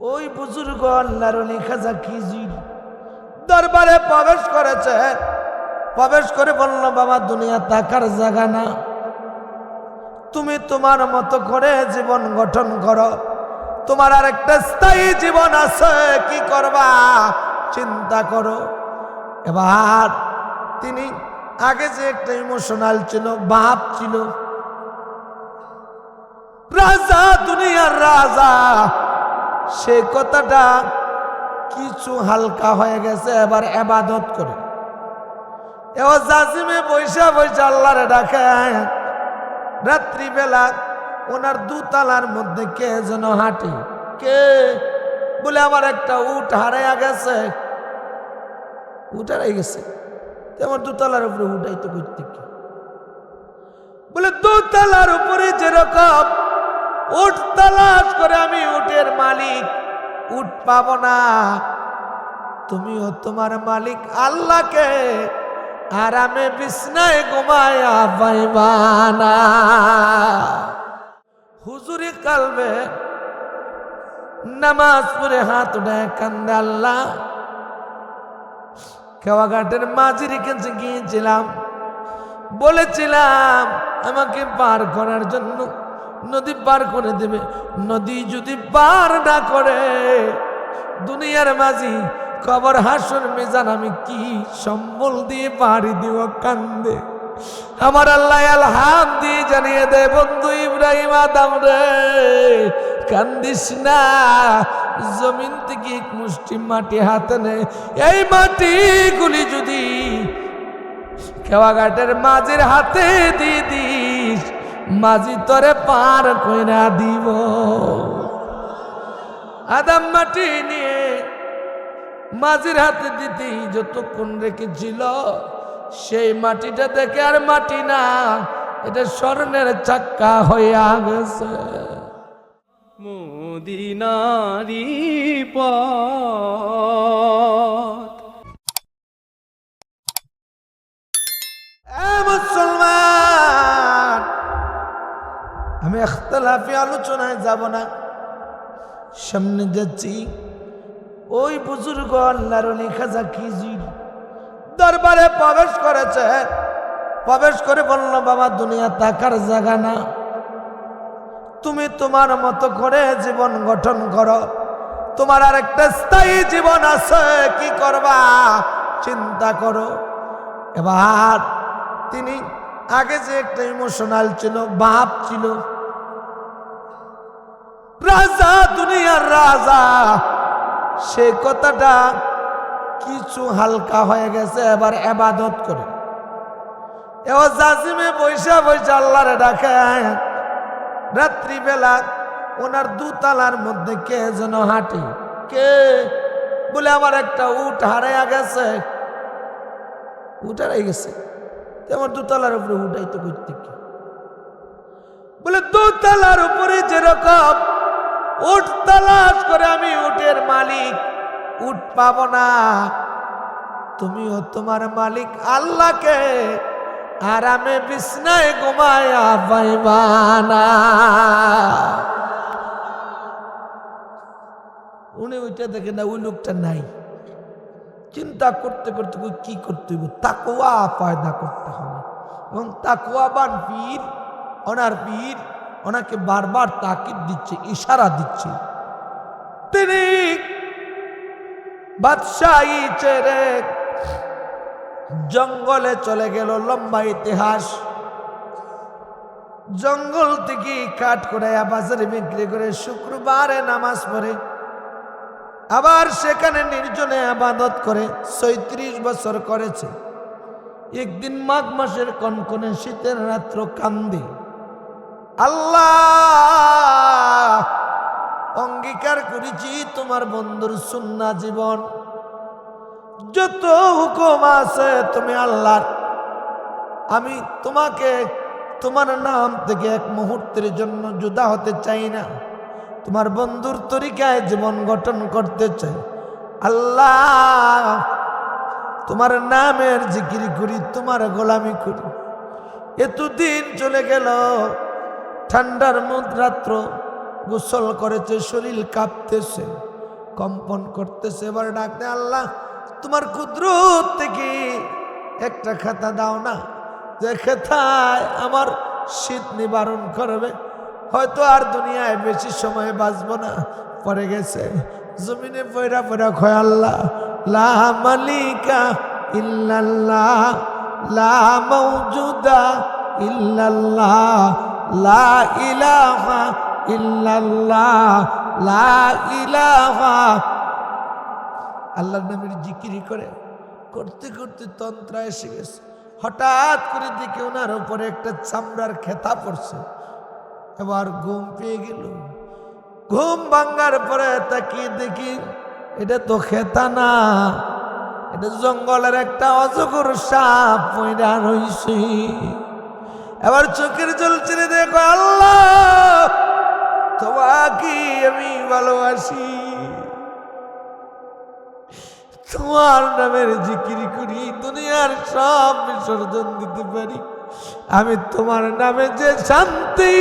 ওই বুজুর্গ আল্লাহর খাজা খিজির দরবারে প্রবেশ করেছে। প্রবেশ করে বলল, বাবা, দুনিয়া তাকার জায়গা না। তুমি তোমার মতো করে জীবন গঠন করো। তোমার আর একটা স্থায়ী জীবন আছে। কি করবা? চিন্তা করো। এবার তিনি আগে যে একটা ইমোশনাল ছিল, বাপ ছিল। রাজা, দুনিয়ার রাজা সে কথাটা কিছু হালকা হয়ে গেছে, এবার এবাদত করে। এবার জাসিমে বৈশা বৈশা আল্লাহরে ডাকে, রাত্রিবেলা ওনার দুতলার মধ্যে কে যেন হাঁটে, কে? বলে, আমার একটা উট হারাইয়া গেছে। উট হারাই গেছে। আমার দুতলার উপরে উঠাই তো করতে বলে, দুতলার উপরে যেরকম উট তালাশ করে আমি উটের মালিক। উট পাব না। তুমিও তোমার মালিক আল্লাহকে। আরামে বিছনায় ঘুমায়া পাইবানা হুজুরি কালবে। নামাজ পড়ে হাত উঠায় কান্দে আল্লাহ। কেওয়াঘাটের মাঝির কাছে গিয়েছিলাম। বলেছিলাম, আমাকে পার করার জন্য নদী পার করে দেবে। নদী যদি পার না করে, দুনিয়ার মাঝি কবর হাসর মেজান আমি কি সম্বল দিয়ে পাড়ি দিব কান্দে। আমার আল্লাহ আলহাম দিয়ে জানিয়ে দে, বন্ধু ইব্রাহিম আদম রে, কান্দিস না। জমিন থেকে এক মুষ্টি মাটি হাতে নে। এই মাটিগুলি যদি কেওয়াঘাটের মাঝের হাতে দিয়ে দিস মাঝি তরে পার কইরা দিব। আদাম মাটি নিয়ে মাঝির হাতে দিতেই যতক্ষণ রেখেছিল সেই মাটিটা দেখে আর মাটি না এটা স্বর্ণের চাক্কা হইয়া গেছে। মোদিনারি পথ। আমি এখতলাফি আলোচনায় যাব না। সামনে যাচ্ছি। ওই বুজুর্গ আল্লাহর খাজা খিজির দরবারে প্রবেশ করেছে। প্রবেশ করে বলল, বাবা, দুনিয়া তাকার জায়গা না। তুমি তোমার মতো করে জীবন গঠন করো। তোমার আর একটা স্থায়ী জীবন আছে। কি করবা? চিন্তা করো। এবার তিনি আগে যে একটা ইমোশনাল ছিল, বাপ ছিল রাজা, দুনিয়ার রাজা। সে কথাটা কিছু হালকা হয়ে গেছে, এবার এবাদত করে। এবার জাসিমে বৈশা বৈশা আল্লাহরে ডাকে, রাত্রিবেলা ওনার দুতলার মধ্যে কে যেন হাঁটে। কে? বলে, আমার একটা উট হারাইয়া গেছে। উট হারাই গেছে। আমার দুতলার উপরে উঠাই তো করতে বলে, দুতলার উপরে যেরকম উট তালাশ করে আমি উটের মালিক। উট পাব না। তুমিও তোমার মালিক আল্লাহকে। আরামে বিছনায় ঘুমায়া পাইবানা উনি ওইটা দেখে না, ওই লোকটা নাই। চিন্তা করতে করতে কি করতে হইব? তাকোয়া পয়দা করতে হবে। এবং তাকোয়াবান পীর, ওনার পীর ওনাকে বারবার তাকিদ দিচ্ছে, ইশারা দিচ্ছে। তিনি বাদশাহী জঙ্গলে চলে গেল, লম্বা ইতিহাস। জঙ্গল থেকে কাঠ করে বাজারে বিক্রি করে শুক্রবারে নামাজ পড়ে। আবার সেখানে নির্জনে আবাদত করে ছয়ত্রিশ বছর করেছে। একদিন মাঘ মাসের কনকনে শীতের রাত্র কান্দে। আল্লাহ, অঙ্গীকার করেছি তোমার বন্ধুর সুন্না জীবন। যত হুকুম আছে তুমি আল্লাহ আমি তোমাকে, তোমার নাম থেকে এক মুহূর্তের জন্য জুদা হতে চাই না। তোমার বন্ধুর তরিকায় জীবন গঠন করতে চাই। আল্লাহ, তোমার নামের জিকির করি, তোমার গোলামি করি। এতদিন চলে গেল ঠান্ডার মধ্যরাত্র গোসল করেছে, শরীর কাঁপতেছে, কম্পন করতেছে। এবার ডাকতে আল্লাহ, তোমার কুদরত থেকে একটা খাতা দাও না। যে খাতায় আমার শীত নিবারণ করবে। হয়তো আর দুনিয়ায় বেশি সময় বাঁচবো না। পরে গেছে। জমিনে পয়রা পয়রা খয় আল্লাহ, লা মালিকা ইল্লাল্লাহ মৌজুদা ইল্লাল্লাহ লা ইলাহা ইল্লাল্লাহ, লা ইলাহা। আল্লাহর নামের জিকিরি করে, করতে করতে তন্ত্রা এসে গেছে। হঠাৎ করে দেখে ওনার উপরে একটা চামড়ার খেতা পড়ছে। এবার ঘুম পেয়ে গেল। ঘুম ভাঙ্গার পরে তাকিয়ে দেখি এটা তো খেতা না। এটা জঙ্গলের একটা অজগর সাপ পয়রা রইছে। এবার চোখের জল ছেড়ে দেখো আল্লাহ। তোমাকে আমি ভালোবাসি। তোমার নামের জিকিরি করি, দুনিয়ার সব বিসর্জন দিতে পারি। আমি তোমার নামে যে শান্তি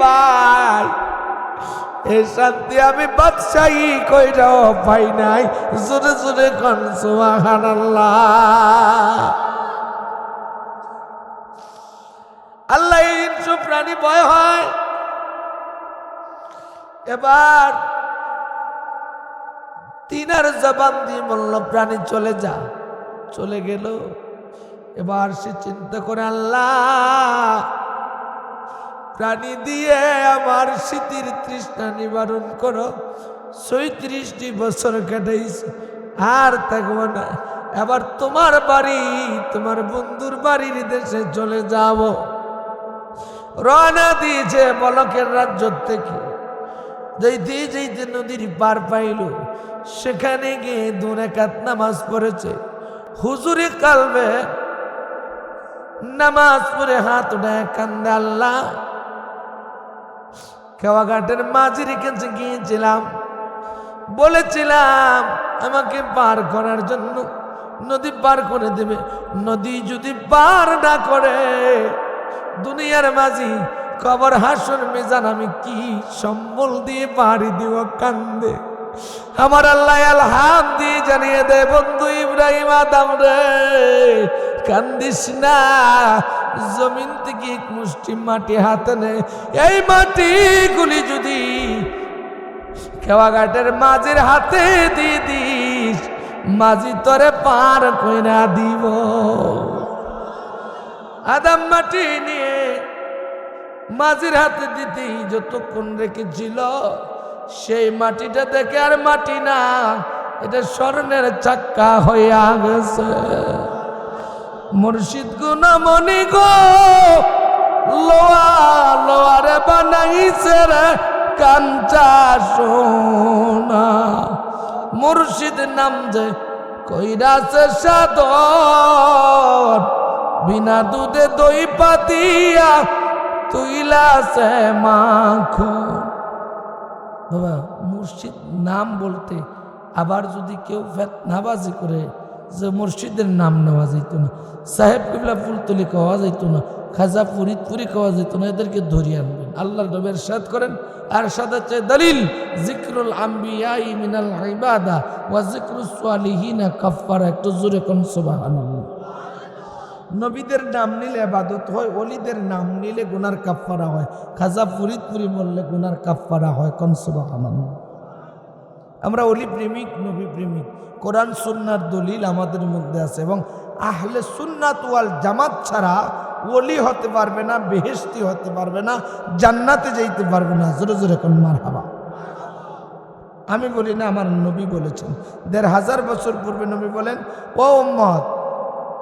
পাই এই শান্তি আমি বাদশাহী কইরাও পাই নাই। জোরে জোরে কন, সুবহানাল্লাহ। আল্লাহ এই হিংস্র প্রাণী ভয় হয়। এবার তিনার জবান দিয়ে বলল, প্রাণী চলে যা। চলে গেল। এবার সে চিন্তা করে, আল্লাহ, প্রাণী দিয়ে আমার শীতের তৃষ্ণা নিবারণ করো। সৈত্রিশটি বছর কাটাইছে, আর থাকব না। এবার তোমার বাড়ি, তোমার বন্ধুর বাড়ির দেশে চলে যাব। রওনা দিয়েছে বলকের রাজ্য থেকে। যেইতে যেইতে নদীর পার পাইল, সেখানে গিয়ে দুরেকাত নামাজ পড়েছে। হুজুরে কালবে নামাজ পড়ে হাত উঠায় কান্দে আল্লাহ। কেওয়াঘাটের মাঝির কাছে গিয়েছিলাম। বলেছিলাম, আমাকে পার করার জন্য নদী পার করে দেবে। নদী যদি পার না করে দুনিয়ার মাঝি কবর হাসর মেজান আমি কি সম্বল দিয়ে পাড়ি দিব কান্দে? আমার আল্লাহ আলহাম দিয়ে জানিয়ে দে, বন্ধু ইব্রাহিম আদম রে, কান্দিস না। জমিন থেকে মুষ্টি মাটি হাতে নে। এই মাটিগুলি যদি খেওয়াঘাটের মাঝির হাতে দিয়ে দিস, মাঝি তোরে পার কইরা দিব। আদাম মাটি নিয়ে মাঝির হাতে দিতেই যতক্ষণ রেখেছিল, সেই মাটিটা দেখে আর মাটি না, এটা স্বর্ণের চাক্কা হইয়া গেছে। মুর্শিদ গুণমণি গো, লোয়া লোয়ারে বানাইছে রে কাঞ্চা সোনা। মুর্শিদ নাম যে কইরাছে সাদর বিনা দুধে দই পাতিয়া তুইলাছে মাখন বাবা, মুর্শিদ নাম বলতে আবার যদি কেউ নাবাজি করে যে মুর্শিদের নাম নেওয়া যেত না, সাহেব কিবলা ফুলতলি খাওয়া যেত না, খাজা ফরিদপুরি খাওয়া যেত না, এদেরকে ধরিয়ে আনবেন। আল্লাহ নবের সাদ করেন আর সাদা চাই দলিল জিক্রুল আম্বিয়াই মিনাল ইবাদা ওয়া জিক্রুস সালিহিনা কাফফারা একটু জোরে কোন, সুবহানাল্লাহ। নবীদের নাম নিলে আবাদত হয় অলিদের নাম নিলে গুনার কাফফারা হয়। খাজা ফরিদপুরি বললে গুনার কাফফারা হয় কনসুবা সুবহানাল্লাহ। আমরা অলি প্রেমিক, নবী প্রেমিক। কোরআন, সুন্নার দলিল আমাদের মধ্যে আছে এবং আহলে সুন্নাত ওয়াল জামাত ছাড়া ওলি হতে পারবে না বেহেস্তি হতে পারবে না, জান্নাতে যাইতে পারবে না। জোরে জোরে কোন মার হাবা আমি বলি না, আমার নবী বলেছেন। দেড় হাজার বছর পূর্বে নবী বলেন, ও উম্মত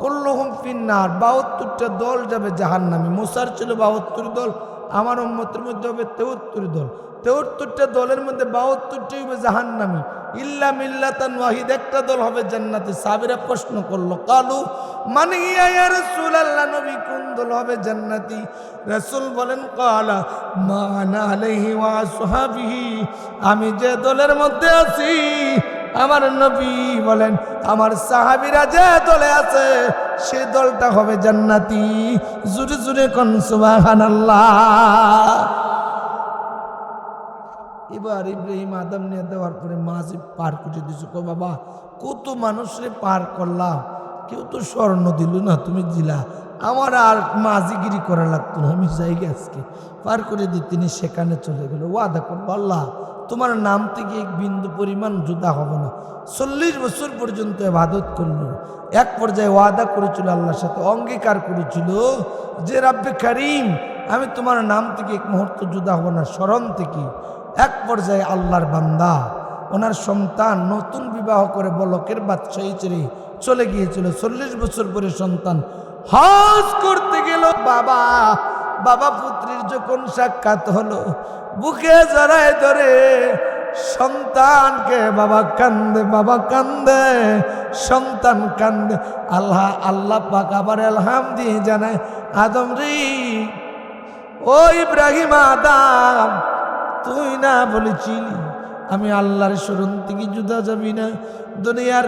কুল্লুহুম ফিন্নার, বাহাত্তরটা দল যাবে জাহান নামে মুসার ছিল বাহাত্তর দল, আমার উম্মতের মধ্যে হবে তেহত্তর দল। তেহত্তরটা দলের মধ্যে বাহাত্তরটাই হবে জাহান নামে ইল্লা মিল্লাতান ওয়াহিদ, একটা দল হবে জান্নাতে। সাবিরা প্রশ্ন করল, কালু মানে ইয়া আল্লাহ নবী কোন দল হবে জান্নাতি? রাসূল বলেন, কালা, মানা আলাইহি ওয়া আসহাবিহি, আমি যে দলের মধ্যে আছি আমার নবী বলেন, আমার সাহাবিরা যে দলে আছে, সে দলটা হবে জান্নাতি। জুড়ে জুড়ে কন সুবহানাল্লাহ। এবার ইব্রাহিম আদম নিয়ে দেওয়ার পরে মাঝে পার করে দিছো কো বাবা, কত মানুষরে পার করলাম। কেউ তো স্বর্ণ দিল না, তুমি দিলা। আমার আর মাঝিগিরি করা লাগতো না, আমি যাই আজকে। পার করে দিয়ে তিনি সেখানে চলে গেল। ওয়াদা করব আল্লাহ তোমার নাম থেকে এক বিন্দু পরিমাণ জুদা হবে না। চল্লিশ বছর পর্যন্ত এবাদত করল। এক পর্যায়ে ওয়াদা করেছিল, আল্লাহর সাথে অঙ্গীকার করেছিল যে, রাব্বে কারিম, আমি তোমার নাম থেকে এক মুহূর্ত জুদা হব না, স্মরণ থেকে। এক পর্যায়ে আল্লাহর বান্দা, ওনার সন্তান নতুন বিবাহ করে বলকের বাদশাহী ছেড়ে চলে গিয়েছিল। চল্লিশ বছর পরে সন্তান হজ করতে গেল। বাবা বাবা পুত্রীর যখন সাক্ষাৎ হলো বুকে জড়ায় ধরে সন্তানকে বাবা কান্দে বাবা কান্দে, সন্তান কান্দে। আল্লাহ আল্লাহ পাক আবার আলহামদি জানায়, আদম রে, ও ইব্রাহিম আদাম, তুই না বলেছিলি আমি আল্লাহর স্মরণ থেকে জুদা যাবি না? দুনিয়ার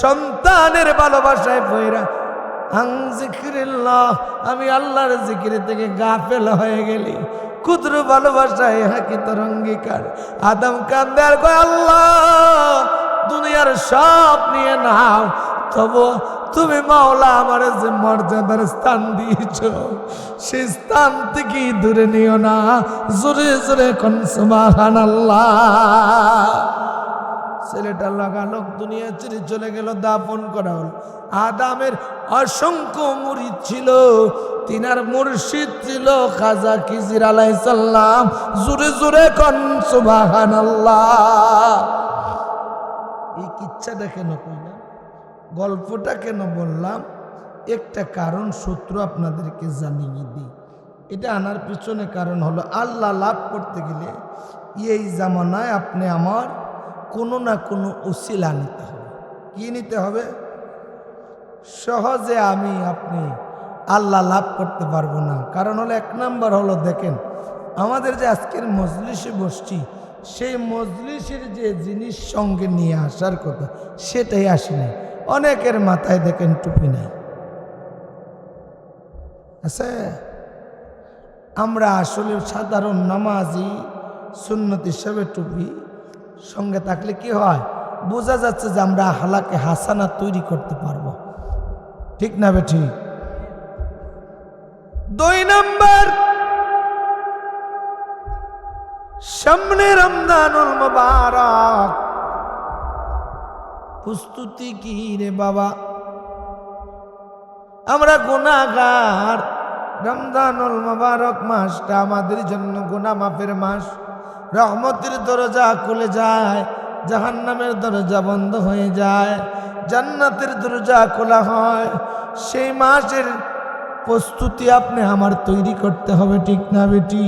সন্তানের ভালোবাসায় জিকিরিল্লাহ আমি আল্লাহর জিকির থেকে গা গাফেল হয়ে গেলি। ক্ষুদ্র ভালোবাসায় হাকি তোর অঙ্গীকার। আদম কান্দে আর কয়, আল্লাহ, দুনিয়ার সব নিয়ে নাও। তবু তুমি মাওলা আমার যে মর্যাদার স্থান দিয়েছ, সেই স্থান থেকে দূরে নিও না। জোরে জোরে কোন সুবাহান ছেলেটা লাগালো দুনিয়া ছেড়ে চলে গেল দাপন করা হল। আদামের অসংখ্য মুড়ি ছিল, তিনার মুর্শিদ ছিল খাজা খিজির আলাইসাল্লাম। জোরে জোরে কন সুবাহান এই কিচ্ছাটা কেন কইলাম? গল্পটা কেন বললাম? একটা কারণ সূত্র আপনাদেরকে জানিয়ে দিই। এটা আনার পিছনে কারণ হলো, আল্লাহ লাভ করতে গেলে এই জামানায় আপনি আমার কোনো না কোনো উসিলা নিতে হবে। কি নিতে হবে? সহজে আমি, আপনি আল্লাহ লাভ করতে পারব না। কারণ হলো এক নাম্বার হলো, দেখেন, আমাদের যে আজকের মজলিসে বসছি, সেই মজলিসের যে জিনিস সঙ্গে নিয়ে আসার কথা, সেটাই আসে নাই অনেকের মাথায় দেখেন টুপি নাই। আছে? আমরা আসলে সাধারণ নামাজি, সুন্নত হিসাবে টুপি সঙ্গে থাকলে কি হয়? বোঝা যাচ্ছে যে আমরা হালাকে হাসানা তৈরি করতে পারব। ঠিক না বে ঠিক? দুই নাম্বার, সামনে রমজানুল মুবারক। প্রস্তুতি কি রে বাবা? আমরা গুনাগার রমজানুল মুবারক মাসটা আমাদের জন্য গুনাহ মাফের মাস। রহমতের দরজা খুলে যায়, জাহান্নামের দরজা বন্ধ হয়ে যায়, জান্নাতের দরজা খোলা হয়। সেই মাসের প্রস্তুতি আপনি আমার তৈরি করতে হবে, ঠিক না বেটি?